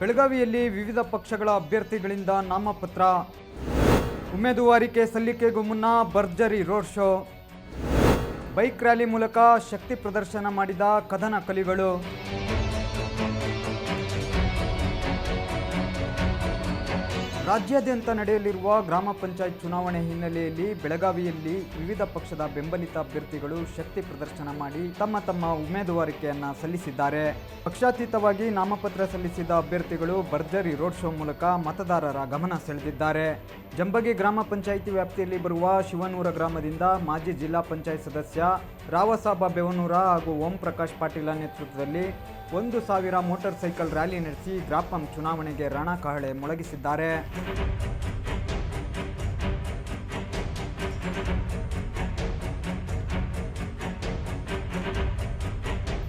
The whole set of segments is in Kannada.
ಬೆಳಗಾವಿಯಲ್ಲಿ ವಿವಿಧ ಪಕ್ಷಗಳ ಅಭ್ಯರ್ಥಿಗಳಿಂದ ನಾಮಪತ್ರ. ಉಮೇದುವಾರಿಕೆ ಸಲ್ಲಿಕೆಗೂ ಮುನ್ನ ಭರ್ಜರಿ ರೋಡ್ ಶೋ. ಬೈಕ್ ರ್ಯಾಲಿ ಮೂಲಕ ಶಕ್ತಿ ಪ್ರದರ್ಶನ ಮಾಡಿದ ಕದನ ಕಲಿಗಳು. ರಾಜ್ಯಾದ್ಯಂತ ನಡೆಯಲಿರುವ ಗ್ರಾಮ ಪಂಚಾಯತ್ ಚುನಾವಣೆ ಹಿನ್ನೆಲೆಯಲ್ಲಿ ಬೆಳಗಾವಿಯಲ್ಲಿ ವಿವಿಧ ಪಕ್ಷದ ಬೆಂಬಲಿತ ಅಭ್ಯರ್ಥಿಗಳು ಶಕ್ತಿ ಪ್ರದರ್ಶನ ಮಾಡಿ ತಮ್ಮ ತಮ್ಮ ಉಮೇದುವಾರಿಕೆಯನ್ನ ಸಲ್ಲಿಸಿದ್ದಾರೆ. ಪಕ್ಷಾತೀತವಾಗಿ ನಾಮಪತ್ರ ಸಲ್ಲಿಸಿದ ಅಭ್ಯರ್ಥಿಗಳು ಭರ್ಜರಿ ರೋಡ್ ಶೋ ಮೂಲಕ ಮತದಾರರ ಗಮನ ಸೆಳೆದಿದ್ದಾರೆ. ಜಂಬಗಿ ಗ್ರಾಮ ಪಂಚಾಯಿತಿ ವ್ಯಾಪ್ತಿಯಲ್ಲಿ ಬರುವ ಶಿವನೂರ ಗ್ರಾಮದಿಂದ ಮಾಜಿ ಜಿಲ್ಲಾ ಪಂಚಾಯತ್ ಸದಸ್ಯ ರಾವಸಾಬ ಬೆವನೂರ ಹಾಗೂ ಓಂ ಪ್ರಕಾಶ್ ಪಾಟೀಲ ನೇತೃತ್ವದಲ್ಲಿ ಒಂದು ಸಾವಿರ ಮೋಟಾರ್ ಸೈಕಲ್ ರ್ಯಾಲಿ ನಡೆಸಿ ಗ್ರಾಪಂ ಚುನಾವಣೆಗೆ ರಣಕಹಳೆ ಮೊಳಗಿಸಿದ್ದಾರೆ.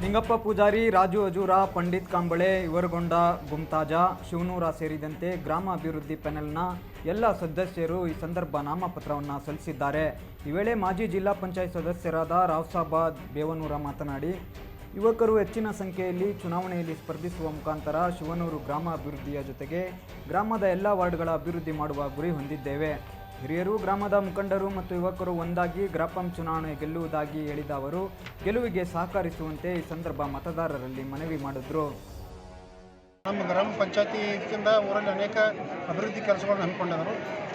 ನಿಂಗಪ್ಪ ಪೂಜಾರಿ, ರಾಜು ಅಜೂರ, ಪಂಡಿತ್ ಕಾಂಬಳೆ, ಇವರಗೊಂಡ ಗುಮ್ತಾಜ, ಶಿವನೂರ ಸೇರಿದಂತೆ ಗ್ರಾಮ ಅಭಿವೃದ್ಧಿ ಪ್ಯಾನೆಲ್ನ ಎಲ್ಲ ಸದಸ್ಯರು ಈ ಸಂದರ್ಭ ನಾಮಪತ್ರವನ್ನು ಸಲ್ಲಿಸಿದ್ದಾರೆ. ಈ ವೇಳೆ ಮಾಜಿ ಜಿಲ್ಲಾ ಪಂಚಾಯತ್ ಸದಸ್ಯರಾದ ರಾವ್ಸಾಬಾದ್ ಬೇವನೂರ ಮಾತನಾಡಿ, ಯುವಕರು ಹೆಚ್ಚಿನ ಸಂಖ್ಯೆಯಲ್ಲಿ ಚುನಾವಣೆಯಲ್ಲಿ ಸ್ಪರ್ಧಿಸುವ ಮುಖಾಂತರ ಶಿವನೂರು ಗ್ರಾಮ ಅಭಿವೃದ್ಧಿಯ ಜೊತೆಗೆ ಗ್ರಾಮದ ಎಲ್ಲ ವಾರ್ಡ್ಗಳ ಅಭಿವೃದ್ಧಿ ಮಾಡುವ ಗುರಿ ಹೊಂದಿದ್ದೇವೆ. ಹಿರಿಯರು, ಗ್ರಾಮದ ಮುಖಂಡರು ಮತ್ತು ಯುವಕರು ಒಂದಾಗಿ ಗ್ರಾಪಂ ಚುನಾವಣೆ ಗೆಲ್ಲುವುದಾಗಿ ಹೇಳಿದ ಅವರು, ಗೆಲುವಿಗೆ ಸಹಕರಿಸುವಂತೆ ಈ ಸಂದರ್ಭ ಮತದಾರರಲ್ಲಿ ಮನವಿ ಮಾಡಿದ್ರು. ನಮ್ಮ ಗ್ರಾಮ ಪಂಚಾಯತಿಯಿಂದ ಊರಲ್ಲಿ ಅನೇಕ ಅಭಿವೃದ್ಧಿ ಕೆಲಸಗಳನ್ನು ಹಮ್ಮಿಕೊಂಡವರು.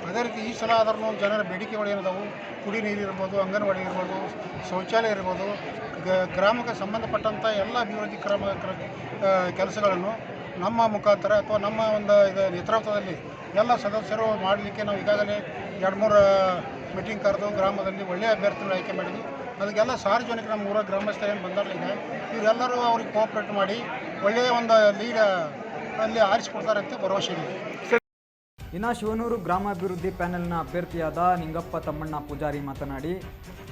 ಅದೇ ರೀತಿ ಈ ಸಲ ಆದ್ರೂ ಜನರ ಬೇಡಿಕೆಗಳು ಏನಿದಾವೆ? ಕುಡಿ ನೀರು ಇರ್ಬೋದು, ಅಂಗನವಾಡಿ ಇರ್ಬೋದು, ಶೌಚಾಲಯ ಇರ್ಬೋದು ಗ್ರಾಮಕ್ಕೆ ಸಂಬಂಧಪಟ್ಟಂಥ ಎಲ್ಲ ಅಭಿವೃದ್ಧಿ ಕ್ರಮ ಕೆಲಸಗಳನ್ನು ನಮ್ಮ ಮುಖಾಂತರ ಅಥವಾ ನಮ್ಮ ಒಂದು ಇದು ನೇತೃತ್ವದಲ್ಲಿ ಎಲ್ಲ ಸದಸ್ಯರು ಮಾಡಲಿಕ್ಕೆ ನಾವು ಈಗಾಗಲೇ ಎರಡು ಮೂರು ಮೀಟಿಂಗ್ ಕರೆದು ಗ್ರಾಮದಲ್ಲಿ ಒಳ್ಳೆಯ ಅಭ್ಯರ್ಥಿಗಳು ಆಯ್ಕೆ ಮಾಡಿದ್ವಿ. ಅದಕ್ಕೆಲ್ಲ ಸಾರ್ವಜನಿಕ ನಮ್ಮ ಊರ ಗ್ರಾಮಸ್ಥ ಏನು ಬಂದಾರಲ್ಲ ಈಗ ಇವರೆಲ್ಲರೂ ಅವ್ರಿಗೆ ಕೋಆಪ್ರೇಟ್ ಮಾಡಿ ಒಳ್ಳೆಯ ಒಂದು ಲೀಡ್ ಅಲ್ಲಿ ಆರಿಸ್ಕೊಡ್ತಾರೆ ಅಂತ ಭರವಸೆ ಇದೆ. ಇನ್ನು ಶಿವನೂರು ಗ್ರಾಮಾಭಿವೃದ್ಧಿ ಪ್ಯಾನೆಲ್ನ ಅಭ್ಯರ್ಥಿಯಾದ ನಿಂಗಪ್ಪ ತಮ್ಮಣ್ಣ ಪೂಜಾರಿ ಮಾತನಾಡಿ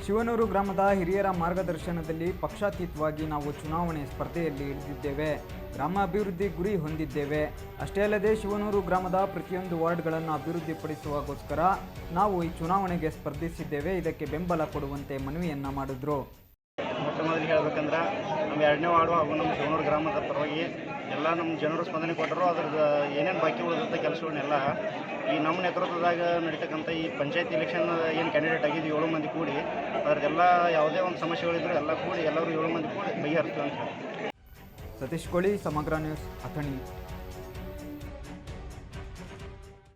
ಶಿವನೂರು ಗ್ರಾಮದ ಹಿರಿಯರ ಮಾರ್ಗದರ್ಶನದಲ್ಲಿ ಪಕ್ಷಾತೀತವಾಗಿ ನಾವು ಚುನಾವಣೆ ಸ್ಪರ್ಧೆಯಲ್ಲಿ ಇಳಿದಿದ್ದೇವೆ. ಗ್ರಾಮ ಅಭಿವೃದ್ಧಿ ಗುರಿ ಹೊಂದಿದ್ದೇವೆ. ಅಷ್ಟೇ ಅಲ್ಲದೆ ಶಿವನೂರು ಗ್ರಾಮದ ಪ್ರತಿಯೊಂದು ವಾರ್ಡ್ಗಳನ್ನು ಅಭಿವೃದ್ಧಿಪಡಿಸುವಗೋಸ್ಕರ ನಾವು ಈ ಚುನಾವಣೆಗೆ ಸ್ಪರ್ಧಿಸಿದ್ದೇವೆ. ಇದಕ್ಕೆ ಬೆಂಬಲ ಕೊಡುವಂತೆ ಮನವಿಯನ್ನು ಮಾಡಿದ್ರು. ಮೊಟ್ಟ ಮೊದಲು ಹೇಳಬೇಕಂದ್ರೆ, ನಮ್ಮ ಎರಡನೇ ವಾರ್ಡು ಹಾಗೂ ನಮ್ಮ ಶಿವನೂರು ಗ್ರಾಮದ ಪರವಾಗಿ ಎಲ್ಲ ನಮ್ಮ ಜನರು ಸ್ಪಂದನೆ ಕೊಟ್ಟರು. ಅದ್ರದ್ದು ಏನೇನು ಬಾಕಿ ಉಳಿದಂಥ ಕೆಲಸಗಳನ್ನೆಲ್ಲ ಈ ನಮ್ಮ ನೇತೃತ್ವದಾಗ ನಡೀತಕ್ಕಂಥ ಈ ಪಂಚಾಯತ್ ಎಲೆಕ್ಷನ್ ಏನು ಕ್ಯಾಂಡಿಡೇಟ್ ಆಗಿದ್ದು ಏಳು ಮಂದಿ ಕೂಡಿ ಅದ್ರದ್ದೆಲ್ಲ ಯಾವುದೇ ಒಂದು ಸಮಸ್ಯೆಗಳಿದ್ರು ಎಲ್ಲ ಕೂಡಿ ಎಲ್ಲರೂ ಏಳು ಮಂದಿ ಕೂಡಿ ಬಗೆಹರಿಸ್ತೀವಿ ಅಂತ ಸತೀಶ್ ಕೋಳಿ, ಸಮಗ್ರ ನ್ಯೂಸ್ ಅಥಣಿ.